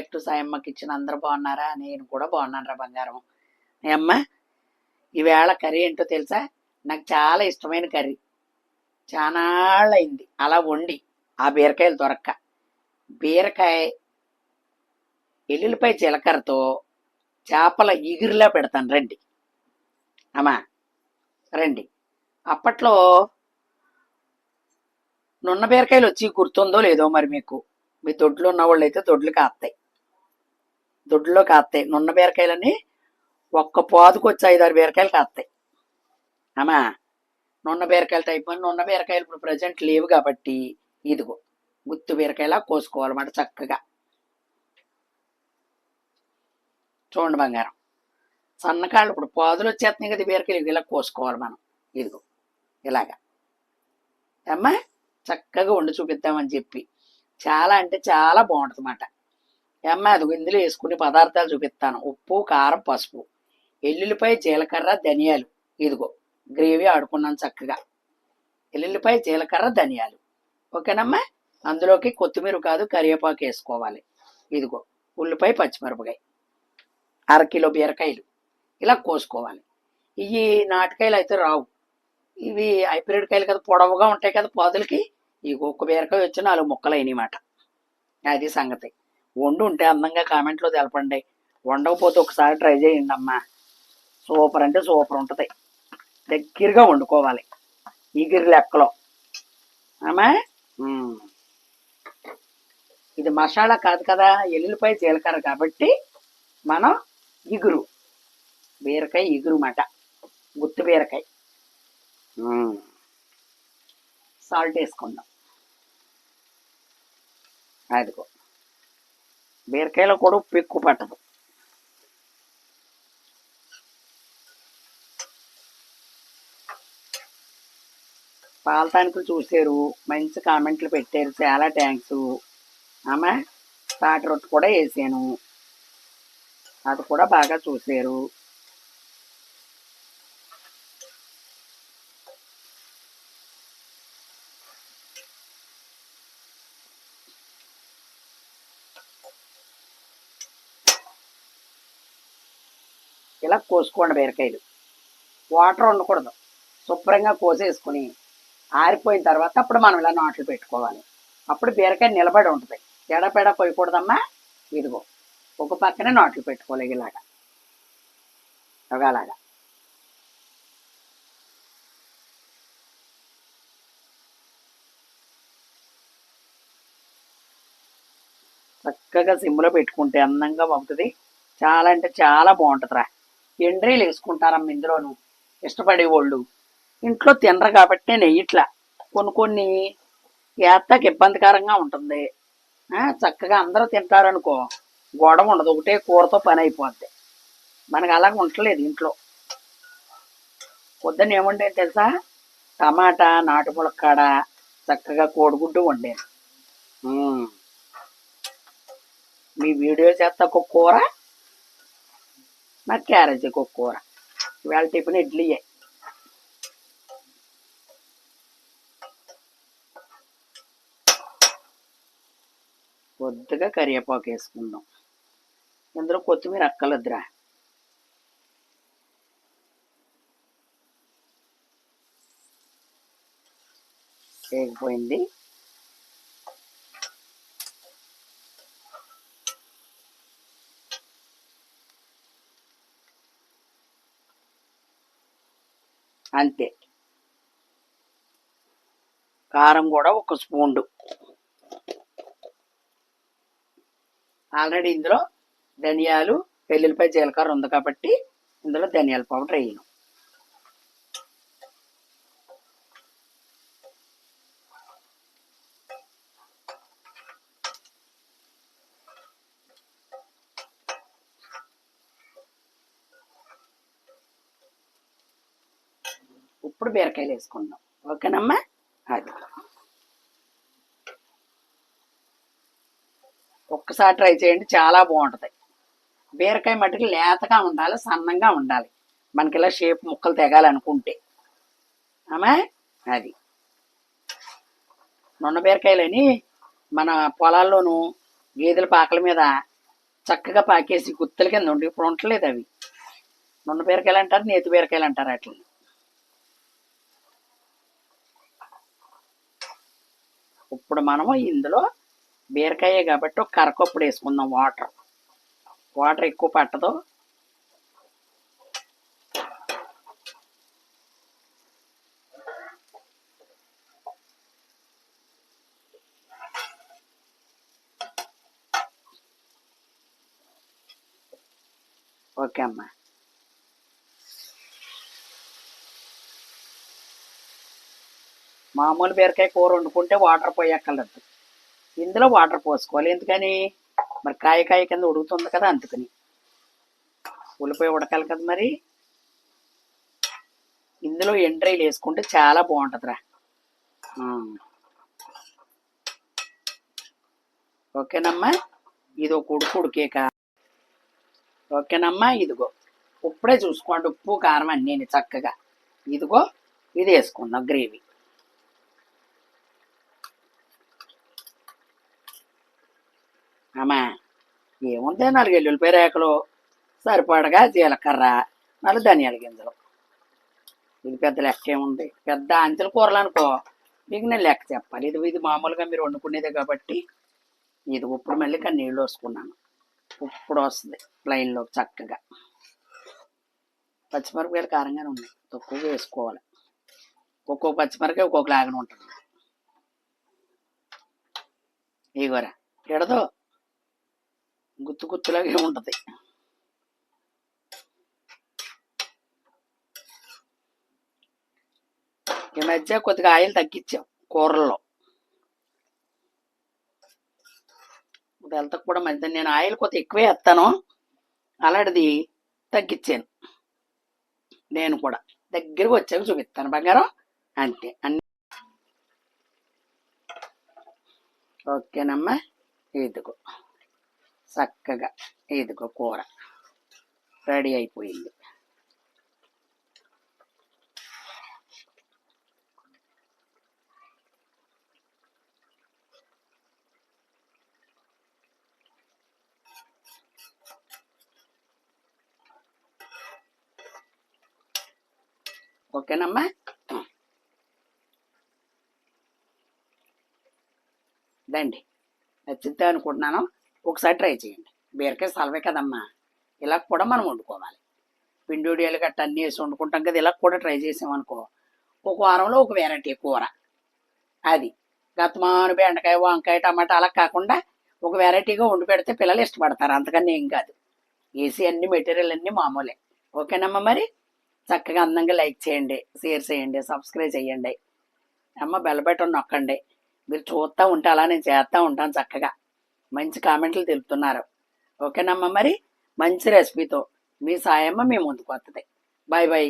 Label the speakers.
Speaker 1: Back to సాయమ్మకి ఇచ్చిన అందరు బాగున్నారా? నేను కూడా బాగున్నాను రా బంగారం. ఏ అమ్మ ఈవేళ కర్రీ ఏంటో తెలుసా? నాకు చాలా ఇష్టమైన కర్రీ. చాలా అయింది అలా వండి ఆ బీరకాయలు దొరక్క. బీరకాయ ఎల్లుల్లిపై జీలకర్రతో చేపల ఇగురులా పెడతాను. రండి. అమ్మా రండి. అప్పట్లో నున్న బీరకాయలు వచ్చి గుర్తుందో లేదో మరి మీకు. మీ దొడ్లు ఉన్న వాళ్ళు అయితే దొడ్లు కాస్తాయి. దొడ్లో కాస్తాయి. నున్న బీరకాయలని ఒక్క పాదుకు వచ్చి ఐదారు బీరకాయలు కాస్తాయి. అమ్మా నున్న బీరకాయలు టైప్ అని నున్న బీరకాయలు ఇప్పుడు ప్రజెంట్ లేవు కాబట్టి ఇదిగో గుత్తు బీరకాయలా కోసుకోవాలన్నమాట చక్కగా. చూడండి బంగారం. సన్నకాళ్ళు ఇప్పుడు పాదులు వచ్చేస్తున్నాయి కదా బీరకాయలు ఇలా కోసుకోవాలి మనం. ఇదిగో ఇలాగా. అమ్మా చక్కగా వండి చూపిద్దామని చెప్పి. చాలా అంటే చాలా బాగుంటుంది అన్నమాట. అమ్మ అది ఇందులో వేసుకునే పదార్థాలు చూపిస్తాను. ఉప్పు కారం పసుపు. ఎల్లుల్లిపాయ జీలకర్ర ధనియాలు. ఇదిగో గ్రేవీ ఆడుకున్నాను చక్కగా. ఎల్లుల్లిపాయ జీలకర్ర ధనియాలు. ఓకేనమ్మా? అందులోకి కొత్తిమీర కాదు కరివేపాకు వేసుకోవాలి. ఇదిగో ఉల్లిపాయ పచ్చిమిరపకాయ. అరకిలో బీరకాయలు. ఇలా కోసుకోవాలి. ఇవి నాటుకాయలు అయితే రావు. ఇవి హైబ్రిడ్ కాయలు కదా పొడవుగా ఉంటాయి కదా పాదులకి. ఈ ఒక్క బీరకాయ వచ్చి నాలుగు ముక్కలు అయినమాట అది సంగతి. వండు ఉంటే అందంగా కామెంట్లో తెలపండి. వండకపోతే ఒకసారి ట్రై చేయండి అమ్మా. సూపర్ అంటే సూపర్ ఉంటుంది. దగ్గరగా వండుకోవాలి. ఈగిరి లెక్కలో. అమ్మా. ఇది మసాలా కాదు కదా ఎల్లుల్లిపాయ జీలకర్ర కాబట్టి మనం ఇగురు. బీరకాయ ఇగురు మాట. గుత్తి బీరకాయ. సాల్ట్ వేసుకుందాం. అదిగో. బీరకాయలో కూడా ఉప్పు ఎక్కువ పట్టదు పాలతానికులు చూశారు మంచి కామెంట్లు పెట్టారు చాలా థ్యాంక్స్ ఆమె తాటి రొట్టు కూడా వేసాను. అది కూడా బాగా చూశారు. ఇలా కోసుకోండి బీరకాయలు. వాటర్ ఉండకూడదు. శుభ్రంగా కోసేసుకుని ఆరిపోయిన తర్వాత అప్పుడు మనం ఇలా నాట్లు పెట్టుకోవాలి. అప్పుడు బీరకాయ నిలబడి ఉంటుంది. ఎడపెడ పోయకూడదమ్మా ఇదిగో ఒక పక్కనే నాట్లు పెట్టుకోవాలి ఇలాగా. ఒక అలాగా. చక్కగా సిమ్లో పెట్టుకుంటే అందంగా పంపుతుంది చాలా అంటే చాలా బాగుంటుందిరా. ఎండ్రీలు వేసుకుంటారమ్మ ఇందులోను. ఇష్టపడే వాళ్ళు ఇంట్లో తినరు కాబట్టి నేను ఇట్లా కొన్ని కొన్ని ఏత్తాకి ఇబ్బందికరంగా ఉంటుంది. చక్కగా అందరూ తింటారనుకో గొడవ ఉండదు. ఒకటే కూరతో పని అయిపోద్ది. మనకు అలాగ ఉండలేదు ఇంట్లో. పొద్దున్న ఏముండే తెలుసా? టమాటా నాటు ములక్కాడ చక్కగా కోడిగుడ్డు వండాను. మీ వీడియో చేస్తా ఒక కూర మరి క్యారేజ్ ఒక కూర ఇవాళ టిఫిన్ ఇడ్లీయే కొద్దిగా కరివేపాకు వేసుకుందాం. ఇందులో కొత్తిమీర అక్కలద్దురా వేగిపోయింది అంతే. కారం కూడా ఒక స్పూన్ ఆల్రెడీ ఇందులో ధనియాలు వెల్లుల్లిపాయ జీలకర్ర ఉంది కాబట్టి ఇందులో ధనియాల పౌడర్ వేయను ఇప్పుడు బీరకాయలు వేసుకుందాం. ఓకేనమ్మా? అది. ఒక్కసారి ట్రై చేయండి చాలా బాగుంటుంది. బీరకాయ మట్టుకు లేతగా ఉండాలి సన్నంగా ఉండాలి. మనకి ఇలా షేప్ ముక్కలు తెగాలనుకుంటే. ఆమె? అది. నున్న బీరకాయలని మన పొలాల్లోనూ గేదెల పాకల మీద చక్కగా పాకేసి గుత్తల కింద ఉండి ఇప్పుడు ఉండలేదు అవి. నున్న బీరకాయలు అంటారు నేతి బీరకాయలు అంటారు వాటిని. ఇప్పుడు మనము ఇందులో బీరకాయ కాబట్టి ఒక కరకొప్పుడు వేసుకుందాం వాటర్ వాటర్ ఎక్కువ పట్టదు. ఓకే అమ్మా. మామూలు బీరకాయ కూర వండుకుంటే వాటర్ పోయక్కర్లేదు. ఇందులో వాటర్ పోసుకోవాలి. ఎందుకని? మరి కాయ కాయ కింద ఉడుకుతుంది కదా అందుకని. ఉల్లిపాయ ఉడకాలి కదా మరి. ఇందులో ఎండ్రైలు వేసుకుంటే చాలా బాగుంటుందిరా. ఓకేనమ్మా? ఇది ఒక ఉడుకు ఉడికేక. ఓకేనమ్మా? ఇదిగో. ఇప్పుడే చూసుకోండి. ఉప్పు కారం అన్నీ చక్కగా. ఇదిగో ఇది వేసుకుందాం గ్రేవీ. అమ్మా ఏముంది? నాలుగు ఎల్లుల్లిపాయ రేకలు సరిపడగా జీలకర్ర నాలుగు ధనియాల గింజలు. ఇది పెద్ద లెక్క ఏముంది? పెద్ద అంచెల కూరలు అనుకో. మీకు నేను లెక్క చెప్పాలి. ఇది ఇది మామూలుగా మీరు వండుకునేదే కాబట్టి ఇది ఇప్పుడు మళ్ళీ కానీ నీళ్ళు వేసుకున్నాను ఇప్పుడు వస్తుంది లైన్లో చక్కగా. పచ్చిమిరపకాయలు కారంగానే ఉన్నాయి. తక్కువగా వేసుకోవాలి. ఒక్కొక్క పచ్చిమిరపకాయ ఒక్కొక్క లాగానే ఉంటుంది ఇగోరా ఎడదో గుత్తు గుత్తులాగే ఉంటుంది. ఈ మధ్య కొద్దిగా ఆయిల్ తగ్గించాం కూరల్లో. హెల్త్ కూడా మంచిది నేను ఆయిల్ కొద్ది ఎక్కువే వేస్తాను. అలాంటిది తగ్గించాను. నేను కూడా దగ్గరకు వచ్చాక చూపిస్తాను. బంగారం అంతే అన్ని. ఓకేనమ్మా. ఇదిగో. చక్కగా ఇదిగో కూర రెడీ అయిపోయింది. ఓకేనమ్మా? దండి. నచ్చితే అనుకుంటున్నాను? ఒకసారి ట్రై చేయండి. బీరకాయ సలవే కదమ్మా. ఇలా కూడా మనం వండుకోవాలి. పిండి ఉడియాలు గట్ట అన్నీ వేసి వండుకుంటాం కదా ఇలా కూడా ట్రై చేసామనుకో ఒక వారంలో ఒక వెరైటీ కూర. అది గతమాను బెండకాయ వంకాయ టమాటా అలా కాకుండా ఒక వెరైటీగా వండి పెడితే పిల్లలు ఇష్టపడతారు. అంతకన్నా ఏం కాదు. వేసి అన్ని మెటీరియల్ అన్నీ మామూలే. ఓకేనమ్మా మరి? చక్కగా అందంగా లైక్ చేయండి షేర్ చేయండి సబ్స్క్రైబ్ చేయండి. అమ్మ బెల్ బటన్ నొక్కండి. మీరు చూస్తూ ఉంటే అలా నేను చేస్తూ ఉంటాను చక్కగా. మంచి కామెంట్లు తెలుపుతున్నారు. ఓకేనమ్మా మరి? మంచి రెసిపీతో మీ సాయమ్మ మీ ముందుకు వస్తుంది బాయ్ బాయ్